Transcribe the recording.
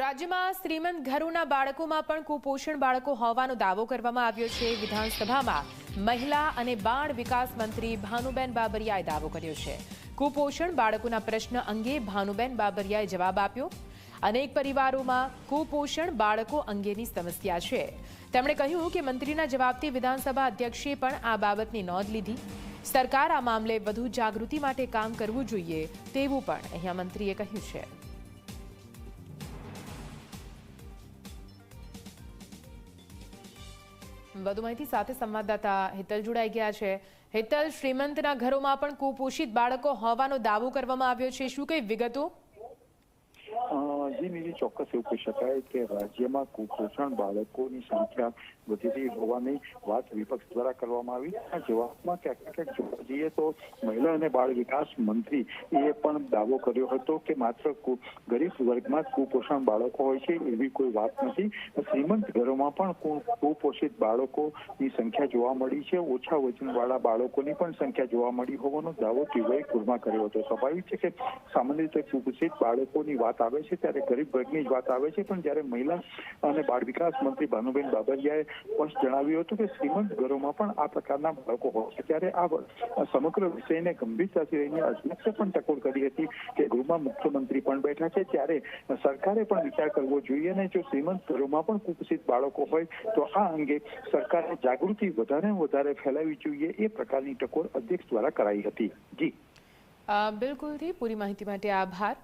રાજ્યમાં શ્રીમંત ઘરોના બાળકોમાં પણ કુપોષણ બાળકો હોવાનો દાવો કરવામાં આવ્યો છે. વિધાનસભામાં મહિલા અને બાળ વિકાસ મંત્રી ભાનુબેન બાબરિયાએ દાવો કર્યો છે. કુપોષણ બાળકોના પ્રશ્ન અંગે ભાનુબેન બાબરિયાએ જવાબ આપ્યો. અનેક પરિવારોમાં કુપોષણ બાળકો અંગેની સમસ્યા છે. તેમણે કહ્યું કે મંત્રીના જવાબથી વિધાનસભા અધ્યક્ષે પણ આ બાબતની નોંધ લીધી. સરકાર આ મામલે વધુ જાગૃતિ માટે કામ કરવું જોઈએ તેવું પણ અહીંયા મંત્રીએ કહ્યું છે. વધુ માહિતી સાથે સંવાદદાતા હેતલ જોડાઈ ગયા છે. હેતલ, શ્રીમંતના ઘરોમાં પણ કુપોષિત બાળકો હોવાનો દાવો કરવામાં આવ્યો છે. શું કઈ વિગતો? અ, બીજી ચોક્કસ એવું કહી શકાય કે રાજ્યમાં કુપોષણ બાળકોની સંખ્યા વધી રહી હોવાની વાત વિપક્ષ દ્વારા કરવામાં આવી. આ જવાબમાં ક્યાંક ક્યાંક જોવા તો મહિલા અને બાળ વિકાસ મંત્રી એ પણ દાવો કર્યો હતો કે માત્ર ગરીબ વર્ગમાં કુપોષણ બાળકો હોય છે એવી કોઈ વાત નથી. શ્રીમંત ઘરોમાં પણ કુપોષિત બાળકોની સંખ્યા જોવા મળી છે. ઓછા વજનવાળા બાળકોની પણ સંખ્યા જોવા મળી હોવાનો દાવો ટીવાય કુરમાં કર્યો હતો. સ્વાભાવિક છે કે સામાન્ય રીતે કુપોષિત બાળકોની વાત આવે છે ત્યારે ગરીબ વર્ગની જ વાત આવે છે, પણ જ્યારે મહિલા અને બાળ વિકાસ મંત્રી ભાનુબેન બાબરિયાએ પણ જણાવ્યું હતું કે શ્રીમંત ઘરોમાં પણ આ પ્રકારના બાળકો હોય છે, ત્યારે આ સમગ્ર વિષયને ગંભીરતાથી લઈને અધ્યક્ષે પણ ટકોર કરી હતી કે ગૃહમાં મુખ્યમંત્રી પણ બેઠા છે, ત્યારે સરકારે પણ વિચાર કરવો જોઈએ અને જો શ્રીમંત ઘરોમાં પણ કુપોષિત બાળકો હોય, તો આ અંગે સરકારે જાગૃતિ વધારે વધારે ફેલાવી જોઈએ એ પ્રકારની ટકોર અધ્યક્ષ દ્વારા કરાઈ હતી. જી. બિલકુલથી પૂરી માહિતી માટે આભાર.